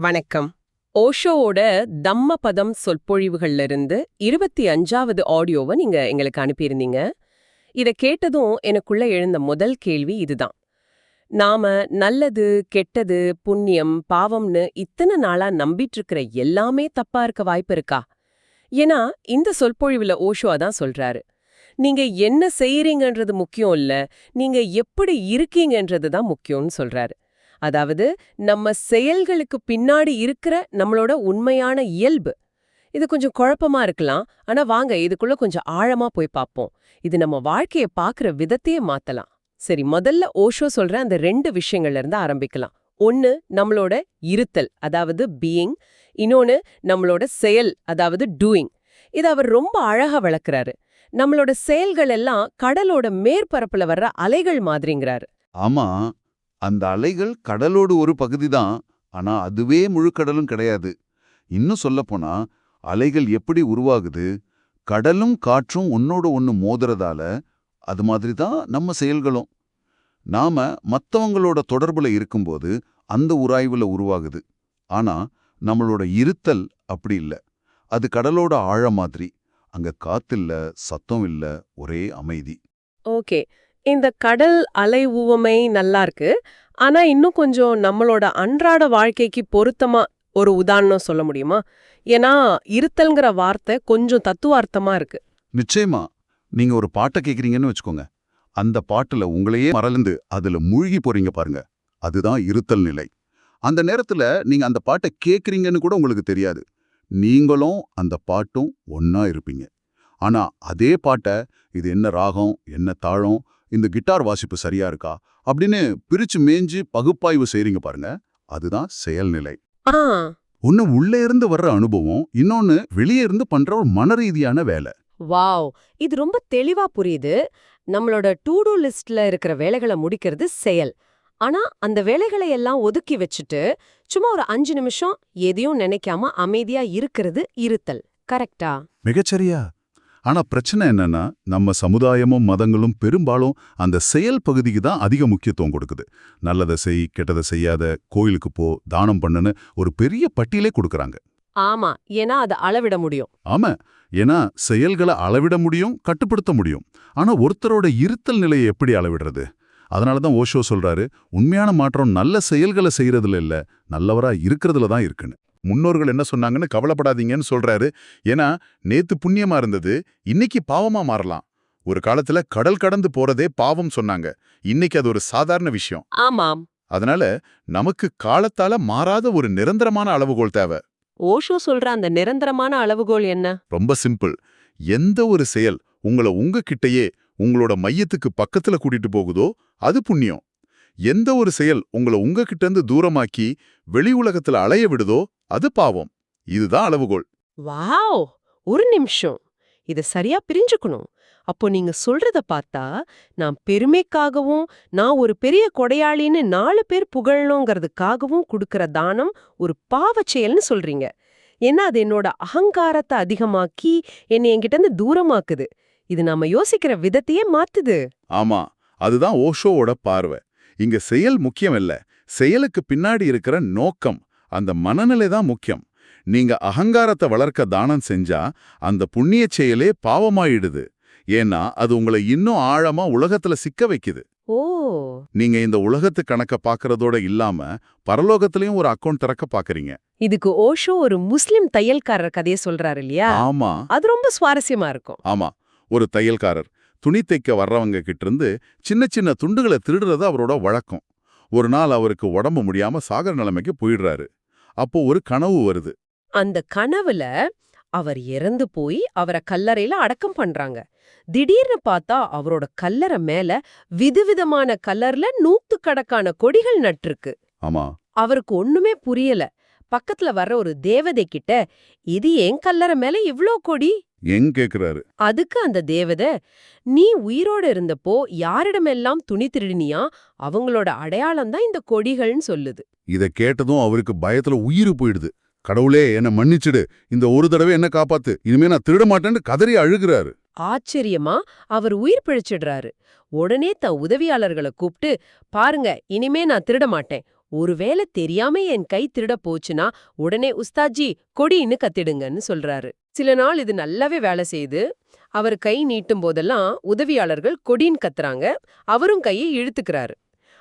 வணக்கம். ஓஷோவோட தம்ம பதம் சொற்பொழிவுகள்ல இருந்து இருபத்தி அஞ்சாவது ஆடியோவை நீங்க எங்களுக்கு அனுப்பியிருந்தீங்க. இத கேட்டதும் எனக்குள்ள எழுந்த முதல் கேள்வி இதுதான். நாம நல்லது கெட்டது புண்ணியம் பாவம்னு இத்தனை நாளா நம்பிட்டு இருக்கிற எல்லாமே தப்பா இருக்க வாய்ப்பு இருக்கா? ஏன்னா இந்த சொற்பொழிவுல ஓஷோ தான் சொல்றாரு. நீங்க என்ன செய்யறீங்கன்றது முக்கியம் இல்ல நீங்க எப்படி இருக்கீங்கன்றது தான் முக்கியம்னு சொல்றாரு. அதாவது நம்ம செயல்களுக்கு பின்னாடி இருக்கிற நம்மளோட உண்மையான இயல்பு. இது கொஞ்சம் குழப்பமா இருக்கலாம். ஆனா வாங்க இதுக்குள்ள கொஞ்சம் ஆழமா போய் பார்ப்போம். இது நம்ம வாழ்க்கைய பாக்குற விதத்தையே மாத்தலாம். சரி முதல்ல ஓஷோ சொல்ற அந்த ரெண்டு விஷயங்கள்ல இருந்து ஆரம்பிக்கலாம். ஒன்னு நம்மளோட இருத்தல் அதாவது பீயிங் இன்னொன்னு நம்மளோட செயல் அதாவது டூயிங் இது அவர் ரொம்ப அழகா விளக்குறாரு. நம்மளோட செயல்கள் எல்லாம் கடலோட மேற்பரப்புல வர்ற அலைகள் மாதிரிங்கிறாரு. ஆமா. அந்த அலைகள் கடலோடு ஒரு பகுதிதான் ஆனா அதுவே முழுக்கடலும் கிடையாது. இன்னும் சொல்லப்போனா அலைகள் எப்படி உருவாகுது? கடலும் காற்றும் ஒன்னோட ஒன்று மோதுறதால அது மாதிரி தான் நம்ம செயல்களும். நாம மத்தவங்களோட தொடர்புல இருக்கும்போது அந்த உராய்வுல உருவாகுது. ஆனா நம்மளோட இருத்தல் அப்படி இல்ல. அது கடலோட ஆழ மாதிரி. அங்க காத்தில்ல சத்தம் இல்ல ஒரே அமைதி. ஓகே. இந்த கடல் அலை உவமை நல்லா இருக்கு. ஆனா இன்னும் கொஞ்சம் நம்மளோட அன்றாட வாழ்க்கைக்கு பொருத்தமா ஒரு உதாரணம் சொல்ல முடியுமா? ஏன்னா இருத்தல்ங்கிற வார்த்தை கொஞ்சம் தத்துவார்த்தமா இருக்கு. நிச்சயமா. நீங்க ஒரு பாட்டை கேக்குறீங்கன்னு வச்சுக்கோங்க. அந்த பாட்டுல உங்களையே மறந்து அதுல மூழ்கி போறீங்க பாருங்க. அதுதான் இருத்தல் நிலை. அந்த நேரத்துல நீங்க அந்த பாட்டை கேக்குறீங்கன்னு கூட உங்களுக்கு தெரியாது. நீங்களும் அந்த பாட்டும் ஒன்னா இருப்பீங்க. ஆனா அதே பாட்டை இது என்ன ராகம் என்ன தாழம் இந்த கிட்டார் வாசிப்பு சரியா இருக்கா? அப்படின்னு பிரிச்சு மேய்ஞ்சு பகுப்பாய்வு செய்றீங்க பாருங்க. அதுதான் செயல்நிலை. ஆ. ஒன்னு உள்ளே இருந்து வர்ற அனுபவம் இன்னொன்னு வெளியே இருந்து பண்ற ஒரு மனரீதியான வேலை. வாவ்! இது ரொம்ப தெளிவா புரியுது. நம்மளோட டு டூ லிஸ்ட்ல இருக்கிற வேலைகளை முடிக்கிறது செயல். ஆனா அந்த வேலைகளை எல்லாம் ஒதுக்கி வச்சுட்டு சும்மா ஒரு அஞ்சு நிமிஷம் எதையும் நினைக்காம அமைதியா இருக்கிறது இருத்தல். கரெக்டா மிகச்சரியா. ஆனா பிரச்சனை என்னன்னா நம்ம சமுதாயமும் மதங்களும் பெரும்பாலும் அந்த செயல் பகுதிக்கு தான் அதிக முக்கியத்துவம் கொடுக்குது. நல்லதை செய் கெட்டதை செய்யாத கோயிலுக்கு போ தானம் பண்ணுன்னு ஒரு பெரிய பட்டியலே கொடுக்கறாங்க. ஆமா ஏன்னா அதை அளவிட முடியும். ஆமா ஏன்னா செயல்களை அளவிட முடியும் கட்டுப்படுத்த முடியும். ஆனா ஒருத்தரோட இருத்தல் நிலையை எப்படி அளவிடுறது? அதனால தான் ஓஷோ சொல்றாரு உண்மையான மாற்றம் நல்ல செயல்களை செய்யறதுல இல்ல நல்லவரா இருக்கிறதுல தான் இருக்குன்னு. முன்னோர்கள் என்ன சொன்னாங்கன்னு கவலைப்படாதீங்கன்னு சொல்றாரு. ஏன்னா நேத்து புண்ணியமா இருந்தது இன்னைக்கு பாவமா மாறலாம். ஒரு காலத்துல கடல் கடந்து போறதே பாவம் சொன்னாங்க. இன்னைக்கு அது ஒரு சாதாரண விஷயம். ஆமாம். அதனால நமக்கு காலத்தால மாறாத ஒரு நிரந்தரமான அளவுகோல் தேவை. ஓஷோ சொல்ற அந்த நிரந்தரமான அளவுகோல் என்ன? ரொம்ப சிம்பிள். எந்த ஒரு செயல் உங்களை உங்ககிட்டயே உங்களோட மையத்துக்கு பக்கத்துல கூட்டிட்டு போகுதோ அது புண்ணியம். எந்த ஒரு செயல் உங்களை உங்ககிட்ட இருந்து தூரமாக்கி வெளி உலகத்துல அலைய விடுதோ அது பாவம். இதுதான் அளவுகோல். வாவ்! ஒரு நிமிஷம். இத சரியா பிரிஞ்சுக்கணும். அப்போ நீங்க சொல்றத பார்த்தா நான் பெருமைக்காகவும் நான் ஒரு பெரிய கொடையாளின்னு நாலு பேர் புகழணுங்கிறதுக்காகவும் கொடுக்கற தானம் ஒரு பாவச் செயல்னு சொல்றீங்க. ஏன்னா அது என்னோட அகங்காரத்தை அதிகமாக்கி என்னை என்கிட்ட இருந்து தூரமாக்குது. இது நாம யோசிக்கிற விதத்தையே மாத்துது. ஆமா. அதுதான் ஓஷோவோட பார்வை. இங்க செயல் முக்கியம் இல்ல செயலுக்கு பின்னாடி இருக்கிற நோக்கம். அந்த மனநிலை தான் முக்கியம். நீங்க அகங்காரத்தை வளர்க்க தானம் செஞ்சா அந்த புண்ணிய செயலே பாவமாயிடுது. ஏன்னா அது உங்களை இன்னும் ஆழமா உலகத்துல சிக்க வைக்குது. ஓ! நீங்க இந்த உலகத்து கணக்க பாக்குறதோட இல்லாம பரலோகத்திலயும் ஒரு அக்கவுண்ட் திறக்க பாக்குறீங்க. இதுக்கு ஓஷோ ஒரு முஸ்லிம் தையல்காரர் கதையை சொல்றாரு இல்லையா? ஆமா. அது ரொம்ப சுவாரஸ்யமா இருக்கும். ஆமா. ஒரு தையல்காரர். துணி தைக்க வர்றவங்க கிட்ட இருந்து சின்ன சின்ன துண்டுகளை திருடுறது அவரோட வழக்கம். ஒரு நாள் அவருக்கு உடம்பு முடியாம சாகர நிலைமைக்கு போயிடுறாரு. அப்போ ஒரு கனவு வருது. அந்த கனவுல அவர் இறந்து போய் அவரை கல்லறையில அடக்கம் பண்றாங்க. திடீர்னு பார்த்தா அவரோட கல்லறை மேல விதவிதமான கலர்ல நூத்துக்கணக்கான கொடிகள் நட்டிருக்கு. ஆமா. அவருக்கு ஒண்ணுமே புரியல. பக்கத்துல வர்ற ஒரு தேவதை கிட்ட இது ஏன் கல்லறை மேல இவ்ளோ கொடி? எங்க கேக்குறாரு? அதுக்கு அந்த தேவதை நீ உயிரோட இருந்தப்போ யாரிடமெல்லாம் துணி திருடினியா? அவங்களோட அடையாளம் தான் இந்த கொடிகள்னு சொல்லுது. இத கேட்டதும் அவருக்கு பயத்துல உயிர் போயிடுது. கடவுளே என்ன மன்னிச்சிடு. இந்த ஒரு தடவை என்ன காப்பாத்து. இனிமே நான் திருட மாட்டேன்னு கதறி அழுகுறாரு. ஆச்சரியமா அவர் உயிர் பிழைச்சிடுறாரு. உடனே தன் உதவியாளர்களை கூப்பிட்டு பாருங்க இனிமே நான் திருட மாட்டேன். ஒருவேளை தெரியாம என் கை திருட போச்சுன்னா உடனே உஸ்தாஜி கொடின்னு கத்திடுங்கன்னு சொல்றாரு. சில நாள் இது நல்லாவே வேலை செய்யுது அவர் கை நீட்டும் போதெல்லாம் உதவியாளர்கள் கொடின்னு கத்துறாங்க. அவரும் கையை இழுத்துக்கிறாரு.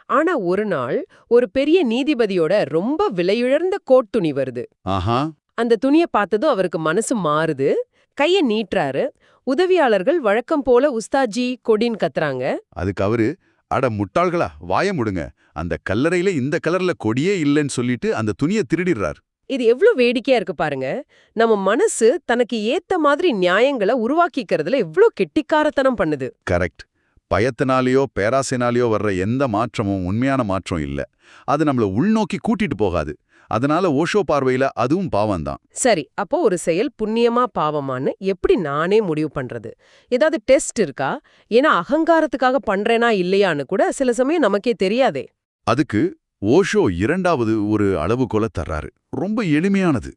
ஆனா ஒரு நாள் ஒரு பெரிய நீதிபதியோட ரொம்ப விலையுயர்ந்த கோட் துணி வருது. ஆஹா. அந்த துணியை பார்த்ததும் அவருக்கு மனசு மாறுது. கைய நீட்டுறாரு. உதவியாளர்கள் வழக்கம் போல உஸ்தாஜி கொடின்னு கத்துறாங்க. அதுக்கு அவரு அட முட்டாள்களா வாய முடுங்க. அந்த கல்லறையில இந்த கலர்ல கொடியே இல்லைன்னு சொல்லிட்டு அந்த துணியை திருடிடுறார். இது எவ்ளோ வேடிக்கையா இருக்கு பாருங்க. நம்ம மனசு தனக்கு ஏத்த மாதிரி நியாயங்களை உருவாக்கிக்கிறதுல எவ்ளோ கெட்டிக்காரத்தனம் பண்ணுது. கரெக்ட். பயத்தினாலேயோ பேராசைனாலேயோ வர்ற எந்த மாற்றமும் உண்மையான மாற்றம் இல்ல. அது நம்மள உள்நோக்கி கூட்டிட்டு போகாது. அதனால ஓஷோ பார்வையில அதுவும் பாவம்தான் சரி அப்போ ஒரு செயல் புண்ணியமா பாவமான்னு எப்படி நானே முடிவு பண்றது? ஏதாவது டெஸ்ட் இருக்கா? ஏன்னா அகங்காரத்துக்காக பண்றேனா இல்லையான்னு கூட சில சமயம் நமக்கே தெரியாதே. அதுக்கு ஓஷோ இரண்டாவது ஒரு அளவுகோல தர்றாரு. ரொம்ப எளிமையானது.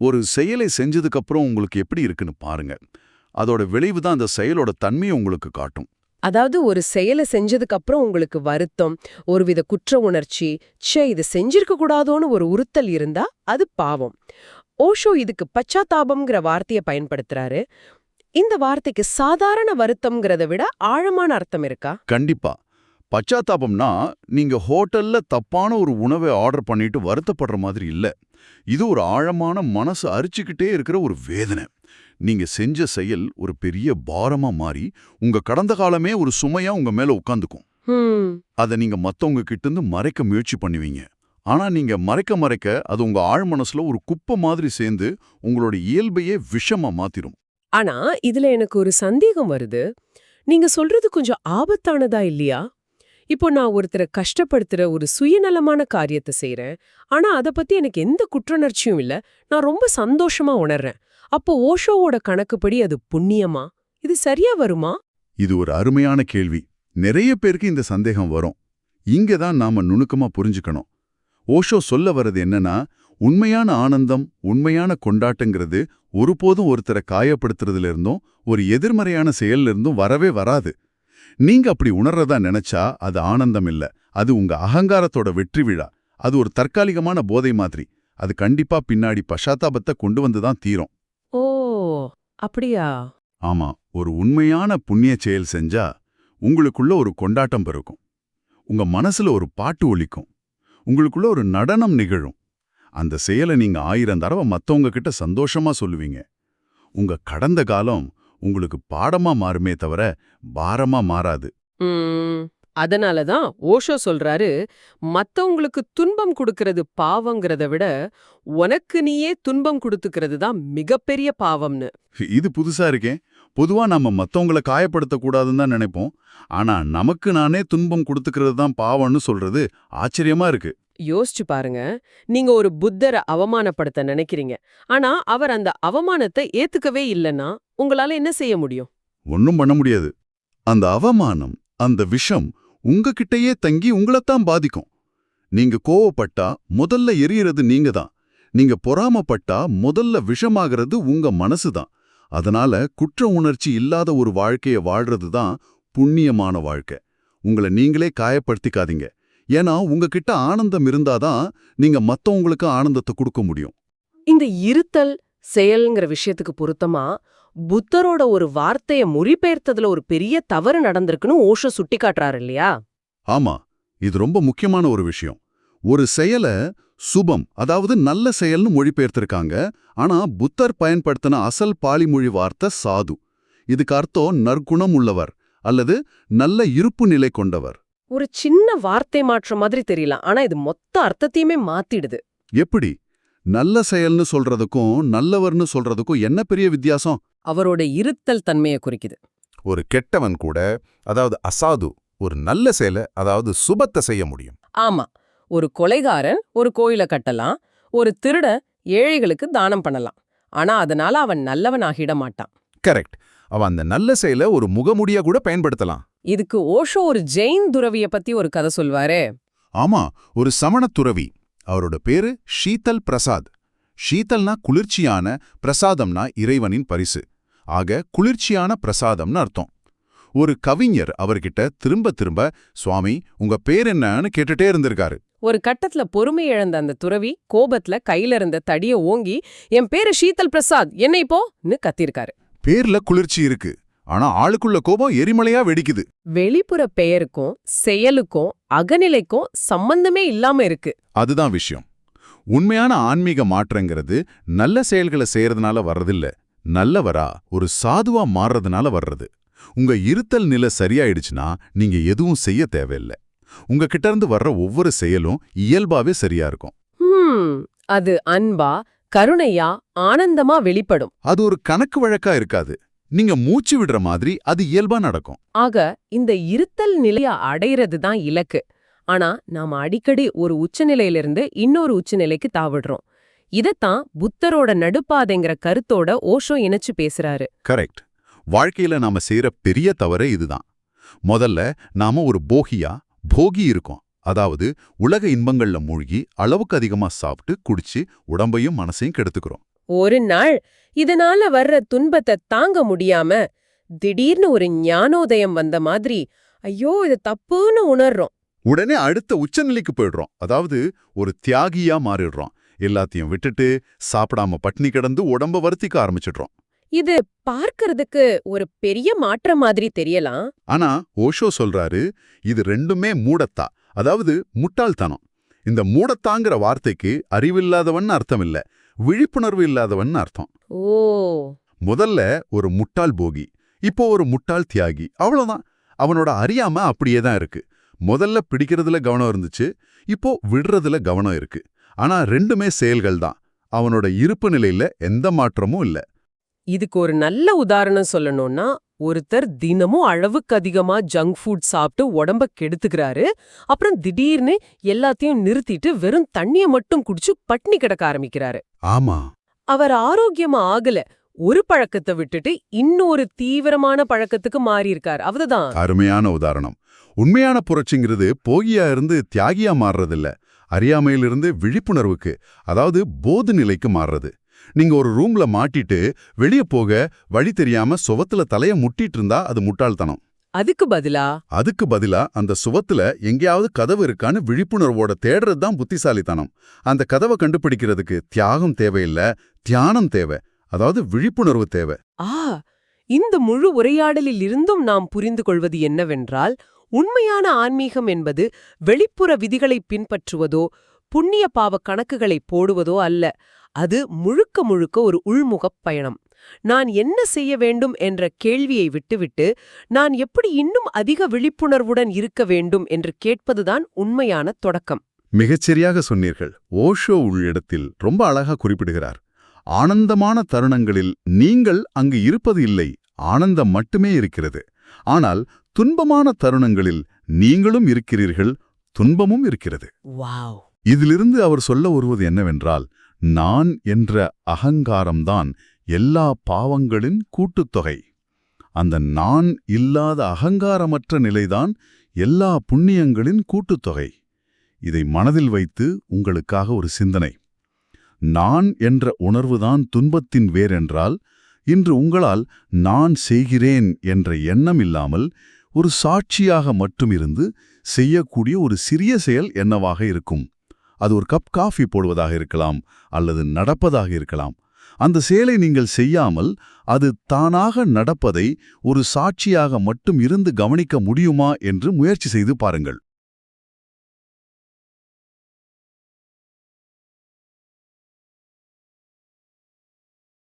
ஒரு செயலை செஞ்சதுக்கு அப்புறம் உங்களுக்கு எப்படி இருக்குன்னு பாருங்க. அதோட விளைவு தான் அந்த செயலோட தன்மையை உங்களுக்கு காட்டும். அதாவது ஒரு செயலை செஞ்சதுக்கு அப்புறம் உங்களுக்கு வருத்தம் ஒருவித குற்ற உணர்ச்சி ச்சே இது செஞ்சிருக்க கூடாதோன்னு ஒரு உறுத்தல் இருந்தா அது பாவம். ஓஷோ இதுக்கு பச்சாத்தாபம்ங்கிற வார்த்தையை பயன்படுத்துறாரு. இந்த வார்த்தைக்கு சாதாரண வருத்தம்ங்கிறத விட ஆழமான அர்த்தம் இருக்கா? கண்டிப்பா. பச்சாத்தாபம்னா நீங்க ஹோட்டல்ல தப்பான ஒரு உணவை ஆர்டர் பண்ணிட்டு வருத்தப்படுற மாதிரி இல்ல. இது ஒரு ஆழமான மனசு அரிச்சுக்கிட்டே இருக்கிற ஒரு வேதனை. நீங்க செஞ்ச செயல் ஒரு பெரிய பாரமா மாறி உங்க கடந்த காலமே ஒரு சுமையா உங்க மேல உட்காந்துக்கும். அதை நீங்க மத்தவங்க கிட்ட இருந்து மறைக்க முயற்சி பண்ணுவீங்க. ஆனா நீங்க மறைக்க மறைக்க அது உங்க ஆழ் மனசுல ஒரு குப்பை மாதிரி சேர்ந்து உங்களோட இயல்பையே விஷமா மாத்திரும். ஆனா இதுல எனக்கு ஒரு சந்தேகம் வருது. நீங்க சொல்றது கொஞ்சம் ஆபத்தானதா இல்லையா? இப்போ நான் ஒருத்தரை கஷ்டப்படுத்துற ஒரு சுயநலமான காரியத்தை செய்யறேன் ஆனா அத பத்தி எனக்கு எந்த குற்றுணர்ச்சியும் இல்ல. நான் ரொம்ப சந்தோஷமா உணர்றேன். அப்போ ஓஷோவோட கணக்குப்படி அது புண்ணியமா? இது சரியா வருமா? இது ஒரு அருமையான கேள்வி. நிறைய பேருக்கு இந்த சந்தேகம் வரும். இங்க தான் நாம நுணுக்கமா புரிஞ்சுக்கணும். ஓஷோ சொல்ல வர்றது என்னன்னா உண்மையான ஆனந்தம் உண்மையான கொண்டாட்டங்கிறது ஒருபோதும் ஒருத்தரை காயப்படுத்துறதுல இருந்தும் ஒரு எதிர்மறையான செயல்ல இருந்தும் வரவே வராது. நீங்க அப்படி உணர்றதா நினைச்சா அது ஆனந்தம் இல்ல அது உங்க அகங்காரத்தோட வெற்றி விழா. அது ஒரு தற்காலிகமான போதை மாதிரி. அது கண்டிப்பா பின்னாடி பஷாத்தாபத்தை கொண்டு வந்து தான் தீரும். ஓ அப்படியா? ஆமா ஒரு உண்மையான புண்ணிய செயல் செஞ்சா உங்களுக்குள்ள ஒரு கொண்டாட்டம் பிறக்கும் உங்க மனசுல ஒரு பாட்டு ஒலிக்கும். உங்களுக்குள்ள ஒரு நடனம் நிகழும். அந்த செயலை நீங்க ஆயிரம் தடவை மத்தவங்க கிட்ட சந்தோஷமா சொல்லுவீங்க. உங்க கடந்த காலம் உங்களுக்கு பாடமா மாறுமே தவிர பாரமா மாறாது. அதனால தான் ஓஷோ சொல்றாரு மத்தவங்களுக்கு துன்பம் கொடுக்கறது பாவங்கிறத விட உனக்கு நீயே துன்பம் கொடுத்துக்கிறது தான் மிகப்பெரிய பாவம்னு. இது புதுசா இருக்கே. பொதுவா நம்ம மத்தவங்கள காயப்படுத்த கூடாதுன்னு தான் நினைப்போம். ஆனா நமக்கு நானே துன்பம் கொடுத்துக்கிறது தான் பாவம்னு சொல்றது ஆச்சரியமா இருக்கு. யோசிச்சு பாருங்க. நீங்க ஒரு புத்தரை அவமானப்படுத்த நினைக்கிறீங்க. ஆனா அவர் அந்த அவமானத்தை ஏத்துக்கவே இல்லைன்னா உங்களால என்ன செய்ய முடியும்? ஒன்னும் பண்ண முடியாது. அந்த அவமானம் அந்த விஷம் உங்ககிட்டயே தங்கி உங்களைத்தான் பாதிக்கும். நீங்க கோவப்பட்டா முதல்ல எரியறது நீங்க தான். நீங்க பொறாமப்பட்டா முதல்ல விஷமாகிறது உங்க மனசு தான். அதனால குற்ற உணர்ச்சி இல்லாத ஒரு வாழ்க்கைய வாழ்றது தான் புண்ணியமான வாழ்க்கை. உங்களை நீங்களே காயப்படுத்திக்காதீங்க. ஏன்னா உங்ககிட்ட ஆனந்தம் இருந்தாதான் நீங்க மத்தவங்களுக்கு ஆனந்தத்தை கொடுக்க முடியும். இந்த இருத்தல் செயல்ங்கிற விஷயத்துக்கு பொருத்தமா புத்தரோட ஒரு வார்த்தைய மொழிபெயர்த்ததுல ஒரு பெரிய தவறு நடந்திருக்குன்னு ஓஷோ சுட்டி காட்டுறாரு இல்லையா? ஆமா இது ரொம்ப முக்கியமான ஒரு விஷயம். ஒரு செயலை சுபம் அதாவது நல்ல செயல்னு மொழிபெயர்த்திருக்காங்க ஆனா புத்தர் பயன்படுத்தின அசல் பாலிமொழி வார்த்தை சாது. இதுக்கு அர்த்தம் நற்குணம் உள்ளவர் அல்லது நல்ல இருப்பு நிலை கொண்டவர். ஒரு சின்ன வார்த்தை மாற்றம் மாதிரி தெரியல ஆனா இது மொத்த அர்த்தத்தையுமே மாத்திடுது. எப்படி? நல்ல செயல்னு சொல்றதுக்கும் நல்லவர்னு சொல்றதுக்கும் என்ன பெரிய வித்தியாசம்? அவரோட இருத்தல் தன்மையை குறிக்குது. ஒரு கெட்டவன் கூட அதாவது அசாது ஒரு நல்ல செயலை அதாவது சுபத்தை செய்ய முடியும். ஆமா. ஒரு கொலைகாரன் ஒரு கோயில கட்டலாம் ஒரு திருடன் ஏழைகளுக்கு தானம் பண்ணலாம். ஆனா அதனால அவன் நல்லவன் ஆகிட மாட்டான். கரெக்ட். அவன் அந்த நல்ல செயலை ஒரு முகமுடியா கூட பயன்படுத்தலாம். இதுக்கு ஓஷோ ஒரு ஜெயின் துறவிய பத்தி ஒரு கதை சொல்வாரே. ஆமா ஒரு சமணத் துறவி. அவரோட பேரு ஷீதல் பிரசாத். ஷீதல்னா குளிர்ச்சியான பிரசாதம்னா இறைவனின் பரிசு. ஆக குளிர்ச்சியான பிரசாதம்னு அர்த்தம். ஒரு கவிஞர் அவர்கிட்ட திரும்ப திரும்ப சுவாமி உங்க பேர் என்னன்னு கேட்டுட்டே இருந்திருக்காரு. ஒரு கட்டத்துல பொறுமை இழந்த அந்த துறவி கோபத்துல கையில இருந்த தடிய ஓங்கி என் பேரு ஷீதல் பிரசாத். என்ன இப்போன்னு கத்திருக்காரு. பேர்ல குளிர்ச்சி இருக்கு. ஆனா ஆளுக்குள்ள கோபம் எரிமலையா வெடிக்குது. வெளிப்புற பெயருக்கும் செயலுக்கும் அகநிலைக்கும் சம்பந்தமே இல்லாம இருக்கு. அதுதான் விஷயம். உண்மையான ஆன்மீக மாற்றங்கிறது நல்ல செயல்களை செய்யறதுனால வர்றதில்ல. நல்லவரா ஒரு சாதுவா மாறுறதுனால வர்றது. உங்க இருத்தல் நிலை சரியாயிடுச்சுன்னா நீங்க எதுவும் செய்ய தேவையில்லை. உங்க கிட்ட இருந்து வர்ற ஒவ்வொரு செயலும் இயல்பாவே சரியா இருக்கும். அது அன்பா கருணையா ஆனந்தமா வெளிப்படும். அது ஒரு கணக்கு வழக்கா இருக்காது. நீங்க மூச்சு விடுற மாதிரி அது இயல்பா நடக்கும். ஆக இந்த இருத்தல் நிலைய அடையிறது தான் இலக்கு. ஆனா நாம அடிக்கடி ஒரு உச்சநிலையிலிருந்து இன்னொரு உச்சநிலைக்கு தாவிடுறோம். இதத்தான் புத்தரோட நடுப்பாதைங்கிற கருத்தோட ஓஷோ இணைச்சு பேசுறாரு. கரெக்ட். வாழ்க்கையில நாம செய்யற பெரிய தவறே இதுதான். முதல்ல நாம ஒரு போகியா போகி இருக்கோம். அதாவது உலக இன்பங்கள்ல மூழ்கி அளவுக்கு அதிகமா சாப்பிட்டு குடிச்சு உடம்பையும் மனசையும் கெடுத்துக்கிறோம். ஒரு நாள் இதனால வர்ற துன்பத்தை தாங்க முடியாம திடீர்னு ஒரு ஞானோதயம் வந்த மாதிரி ஐயோ இது தப்புன்னு உணர்றோம். உடனே அடுத்த உச்சநிலைக்கு போயிடுறோம். அதாவது ஒரு தியாகியா மாறிடுறோம். எல்லாத்தையும் விட்டுட்டு சாப்பிடாம பட்னி கிடந்து உடம்ப வருத்திக்க ஆரம்பிச்சிடுறோம். இது பார்க்கறதுக்கு ஒரு பெரிய மாற்றம் மாதிரி தெரியலாம். ஆனா ஓஷோ சொல்றாரு இது ரெண்டுமே மூடத்தா அதாவது முட்டாள்தனம். இந்த மூடத்தாங்கிற வார்த்தைக்கு அறிவில்லாதவன் அர்த்தம் இல்ல. விழிப்புணர்வு இல்லாதவன் அர்த்தம். ஓ. முதல்ல ஒரு முட்டாள் போகி இப்போ ஒரு முட்டாள் தியாகி அவ்வளவுதான். அவனோட அறியாம அப்படியே தான் இருக்கு. முதல்ல பிடிக்கிறதுல கவனம் இருந்துச்சு இப்போ விடுறதுல கவனம் இருக்கு. ஆனா ரெண்டுமே செயல்கள் தான் அவனோட இருப்பு நிலையில எந்த மாற்றமும் இல்ல. இதுக்கு ஒரு நல்ல உதாரணம் சொல்லணும்னா ஒருத்தர் தினமும் அளவுக்கு அதிகமா ஜங்க் ஃபுட் சாப்பிட்டு உடம்ப கெடுத்துக்கிறாரு. அப்புறம் திடீர்னு எல்லாத்தையும் நிறுத்திட்டு வெறும் தண்ணிய மட்டும் குடிச்சு பட்னி கிடக்க ஆரம்பிக்கிறாரு. ஆமா. அவர் ஆரோக்கியமா ஆகல. ஒரு பழக்கத்தை விட்டுட்டு இன்னொரு தீவிரமான பழக்கத்துக்கு மாறி இருக்கார் அவதுதான் அருமையான உதாரணம். உண்மையான புரட்சிங்கிறது போகியா இருந்து தியாகியா மாறுறதில்ல. அறியாமையிலிருந்து விழிப்புணர்வுக்கு அதாவது போது நிலைக்கு மாறுறது. நீங்க ஒரு ரூம்ல மாட்டிட்டு வெளிய போக வழி தெரியாம சுவத்துல தலைய முட்டிட்டு இருந்தா அது முட்டாள்தனம். அதுக்கு பதிலா? அதுக்கு பதிலா அந்த சுவத்துல எங்கேயாவது கதவு இருக்கான்னு விழிப்புணர்வோட தேடுறது தான் புத்திசாலித்தனம். அந்த கதவை கண்டுபிடிக்கிறதுக்கு தியாகம் தேவையில்ல தியானம் தேவை. அதாவது விழிப்புணர்வு தேவை. ஆ இந்த முழு உரையாடலில் இருந்தும் நாம் புரிந்து கொள்வது என்னவென்றால் உண்மையான ஆன்மீகம் என்பது வெளிப்புற விதிகளை பின்பற்றுவதோ புண்ணிய பாவ கணக்குகளை போடுவதோ அல்ல அது முழுக்க முழுக்க ஒரு உள்முகப் பயணம். நான் என்ன செய்ய வேண்டும் என்ற கேள்வியை விட்டுவிட்டு நான் எப்படி இன்னும் அதிக விழிப்புணர்வுடன் இருக்க வேண்டும் என்று கேட்பதுதான் உண்மையான தொடக்கம். மிகச்சரியாக சொன்னீர்கள். ஓஷோ உள்ளிடத்தில் ரொம்ப அழகா குறிப்பிடுகிறார். ஆனந்தமான தருணங்களில் நீங்கள் அங்கு இருப்பது இல்லை ஆனந்தம் மட்டுமே இருக்கிறது. ஆனால் துன்பமான தருணங்களில் நீங்களும் இருக்கிறீர்கள் துன்பமும் இருக்கிறது. வாவ்! இதிலிருந்து அவர் சொல்ல வருவது என்னவென்றால் நான் என்ற அகங்காரம்தான் எல்லா பாவங்களின் கூட்டுத்தொகை. அந்த நான் இல்லாத அகங்காரமற்ற நிலைதான் எல்லா புண்ணியங்களின் கூட்டுத்தொகை. இதை மனதில் வைத்து உங்களுக்காக ஒரு சிந்தனை. நான் என்ற உணர்வுதான் துன்பத்தின் வேரென்றால் இன்று உங்களால் நான் செய்கிறேன் என்ற எண்ணம் இல்லாமல் ஒரு சாட்சியாக மட்டும் இருந்து செய்யக்கூடிய ஒரு சிறிய செயல் என்னவாக இருக்கும்? அது ஒரு கப் காஃபி போடுவதாக இருக்கலாம் அல்லது நடப்பதாக இருக்கலாம். அந்த செயலை நீங்கள் செய்யாமல் அது தானாக நடப்பதை ஒரு சாட்சியாக மட்டும் இருந்து கவனிக்க முடியுமா என்று முயற்சி செய்து பாருங்கள்.